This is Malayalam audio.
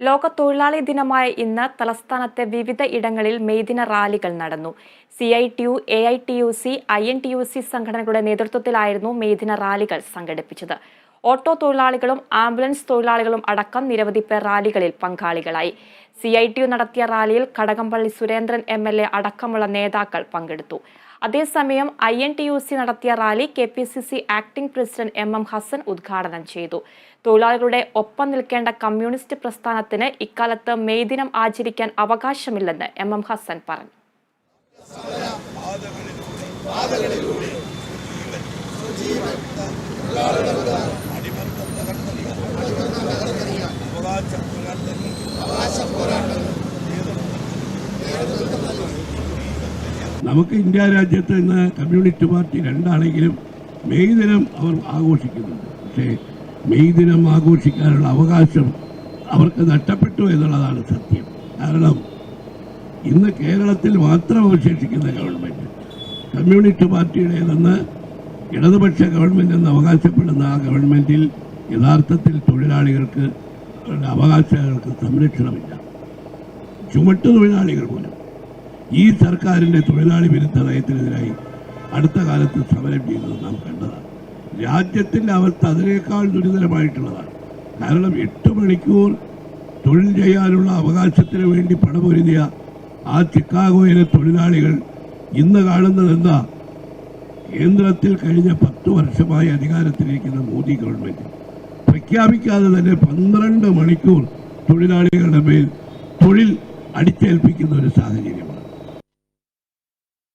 ലോക തൊഴിലാളി ദിനമായ ഇന്ന് തലസ്ഥാനത്തെ വിവിധ ഇടങ്ങളിൽ മെയ്ദിന റാലികൾ നടന്നു. C I T U A I T U C I N T U C സംഘടനകളുടെ നേതൃത്വത്തിലായിരുന്നു മെയ്ദിന റാലികൾ സംഘടിപ്പിച്ചത്. ഓട്ടോ തൊഴിലാളികളും ആംബുലൻസ് തൊഴിലാളികളും അടക്കം നിരവധി പേർ റാലികളിൽ പങ്കാളികളായി. സി ഐ ടി യു നടത്തിയ റാലിയിൽ Kadakampally Surendran M L A അടക്കമുള്ള നേതാക്കൾ പങ്കെടുത്തു. അതേസമയം I N T U C നടത്തിയ rally K P C C acting president M M Hasan ഉദ്ഘാടനം ചെയ്തു. തൊഴിലാളികളുടെ ഒപ്പം നിൽക്കേണ്ട കമ്മ്യൂണിസ്റ്റ് പ്രസ്ഥാനത്തിന് ഇക്കാലത്ത് മെയ് ദിനം ആചരിക്കാൻ അവകാശമില്ലെന്ന് എം എം ഹസൻ പറഞ്ഞു. നമുക്ക് ഇന്ത്യ രാജ്യത്ത് ഇന്ന് കമ്മ്യൂണിസ്റ്റ് പാർട്ടി രണ്ടാണെങ്കിലും മെയ് ദിനം അവർ ആഘോഷിക്കുന്നുണ്ട്. പക്ഷേ മെയ് ദിനം ആഘോഷിക്കാനുള്ള അവകാശം അവർക്ക് നഷ്ടപ്പെട്ടു എന്നുള്ളതാണ് സത്യം. കാരണം ഇന്ന് കേരളത്തിൽ മാത്രം അവശേഷിക്കുന്ന ഗവൺമെന്റ് കമ്മ്യൂണിസ്റ്റ് പാർട്ടിയുടേതെന്ന് ഇടതുപക്ഷ ഗവൺമെന്റ് എന്ന് അവകാശപ്പെടുന്ന ആ ഗവൺമെന്റിൽ യഥാർത്ഥത്തിൽ തൊഴിലാളികൾക്ക് അവകാശങ്ങൾക്ക് സംരക്ഷണമില്ല. ചുമട്ടു തൊഴിലാളികൾ പോലും ഈ സർക്കാരിന്റെ തൊഴിലാളി വിരുദ്ധ നയത്തിനെതിരായി അടുത്ത കാലത്ത് സമരം ചെയ്തത് നാം കണ്ടതാണ്. രാജ്യത്തിന്റെ അവസ്ഥ അതിനേക്കാൾ ദുരിതരമായിട്ടുള്ളതാണ് കാരണം എട്ട് മണിക്കൂർ തൊഴിൽ ചെയ്യാനുള്ള അവകാശത്തിന് വേണ്ടി പണമൊരുതിയ ആ ചിക്കാഗോയിലെ തൊഴിലാളികൾ ഇന്ന് കാണുന്നത് എന്താ? കേന്ദ്രത്തിൽ കഴിഞ്ഞ പത്ത് വർഷമായി അധികാരത്തിലിരിക്കുന്ന മോദി ഗവൺമെന്റ് പ്രഖ്യാപിക്കാതെ തന്നെ പന്ത്രണ്ട് മണിക്കൂർ തൊഴിലാളികളുടെ മേൽ തൊഴിൽ അടിച്ചേൽപ്പിക്കുന്ന ഒരു സാഹചര്യം